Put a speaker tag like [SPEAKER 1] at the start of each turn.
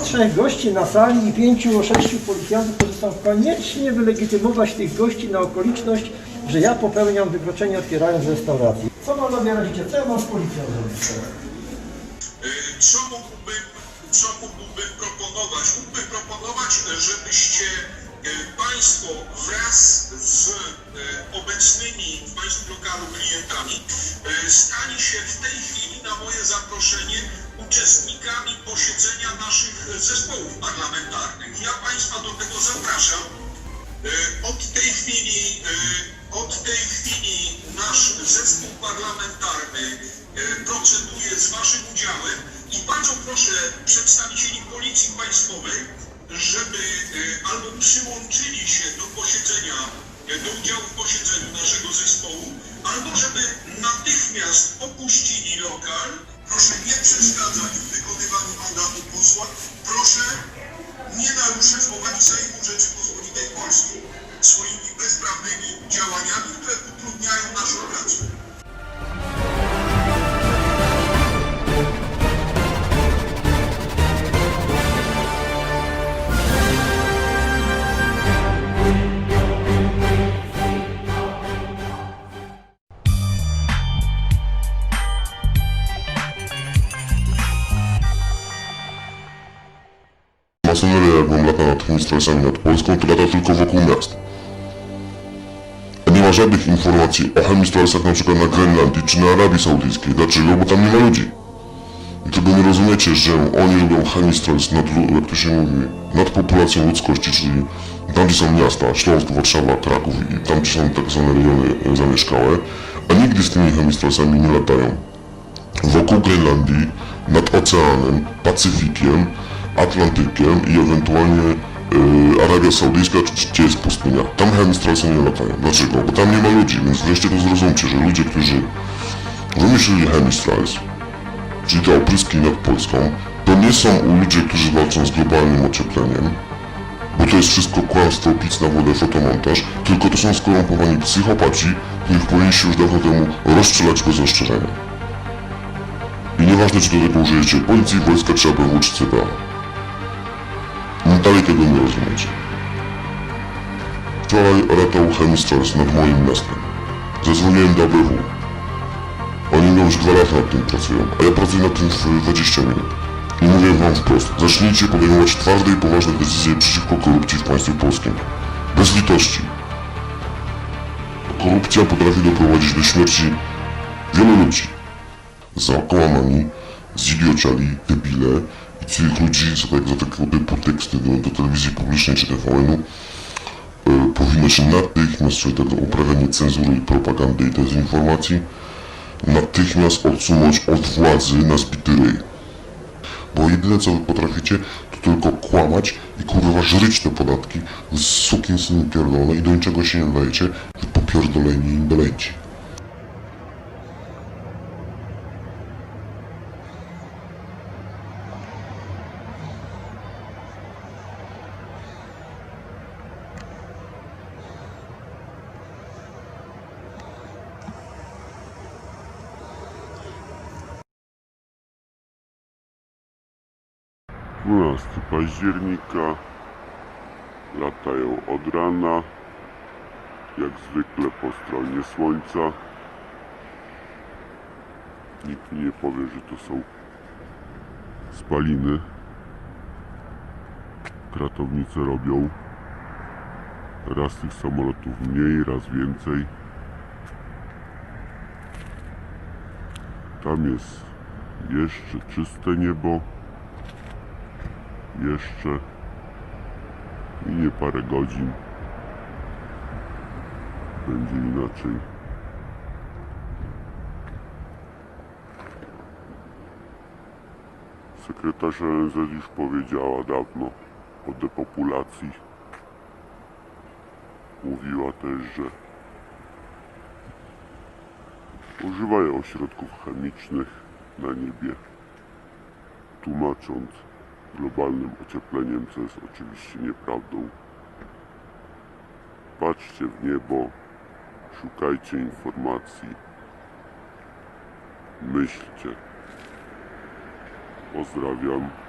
[SPEAKER 1] trzech gości na sali i pięciu, sześciu policjantów, którzy chcą koniecznie wylegitymować tych gości na okoliczność, że ja popełniam wykroczenie otwierając restaurację. Co mam robicie? Co ja mam z policją zrobić?
[SPEAKER 2] Y, Co mógłbym, co mógłbym proponować? Mógłbym proponować, żebyście y, Państwo wraz z y, obecnymi w Państwa lokalu klientami stali się w tej chwili na moje zaproszenie uczestnikami posiedzenia naszych zespołów parlamentarnych. Ja Państwa do tego zapraszam. Y, Od tej chwili, y, od tej chwili nasz zespół parlamentarny y, proceduje z Waszym udziałem i bardzo proszę przedstawicieli Policji Państwowej, żeby albo przyłączyli się do posiedzenia, do udziału w posiedzeniu naszego zespołu, albo żeby natychmiast opuścili lokal. Proszę nie przeszkadzać w wykonywaniu posła. Proszę nie naruszać powagi Sejmu Rzeczypospolitej Polskiej swoimi bezprawnymi działaniami, które utrudniają naszą pracę.
[SPEAKER 3] Masoneria, jak mam lata nad stresami nad Polską, to lata tylko wokół miast. A nie ma żadnych informacji o chemistresach na przykład na Grenlandii czy na Arabii Saudyjskiej. Dlaczego? Bo tam nie ma ludzi. I tego nie rozumiecie, że oni robią chemistres nad, jak to się mówi, nad populacją ludzkości, czyli tam gdzie są miasta, Śląsk, Warszawa, Kraków i tam gdzie są tak zwane rejony e, zamieszkałe, a nigdy z tymi chemistresami nie latają wokół Grenlandii, nad oceanem, Pacyfikiem, Atlantykiem i ewentualnie yy, Arabia Saudyjska, gdzie jest pustynia. Tam chemistralce nie latają. Dlaczego? Bo tam nie ma ludzi, więc wreszcie to zrozumcie, że ludzie, którzy wymyślili chemistrals, czyli te opryski nad Polską, to nie są ludzie, którzy walczą z globalnym ociepleniem, bo to jest wszystko kłamstwo, pic na wodę, fotomontaż, tylko to są skorumpowani psychopaci, których powinniście już dawno temu rozstrzelać bez rozstrzelenia. I nieważne czy do tego użyjecie policji, wojska czy ABW czy CBA. Dalej tego nie rozumiecie. Wczoraj latał Chemisters nad moim miastem. Zadzwoniłem do ABW. Oni że dwa lata nad tym pracują, a ja pracuję nad tym w 20 minut. I mówię wam wprost, zacznijcie podejmować twarde i poważne decyzje przeciwko korupcji w państwie polskim. Bez litości. Korupcja potrafi doprowadzić do śmierci wielu ludzi za kłamani, zidiociali, debile tych ludzi za, tak, za takiego typu teksty do, do telewizji publicznej czy TVN-u e, powinno się natychmiast, czyli tak, uprawianie cenzury, propagandy i dezinformacji, natychmiast odsunąć od władzy na zbity ryj. Bo jedyne co wy potraficie, to tylko kłamać i kurwa żryć te podatki z sukinsyn pierdolone i do niczego się nie dajecie, że popierdoleni imbelenci.
[SPEAKER 4] 12 października. Latają od rana, jak zwykle po stronie słońca. Nikt mi nie powie, że to są spaliny. Kratownice robią. Raz tych samolotów mniej, raz więcej. Tam jest jeszcze czyste niebo jeszcze minie parę godzin. Będzie inaczej. Sekretarz ONZ już powiedziała dawno o depopulacji. Mówiła też, że używają środków chemicznych na niebie tłumacząc globalnym ociepleniem, co jest oczywiście nieprawdą. Patrzcie w niebo, szukajcie informacji, myślcie. Pozdrawiam.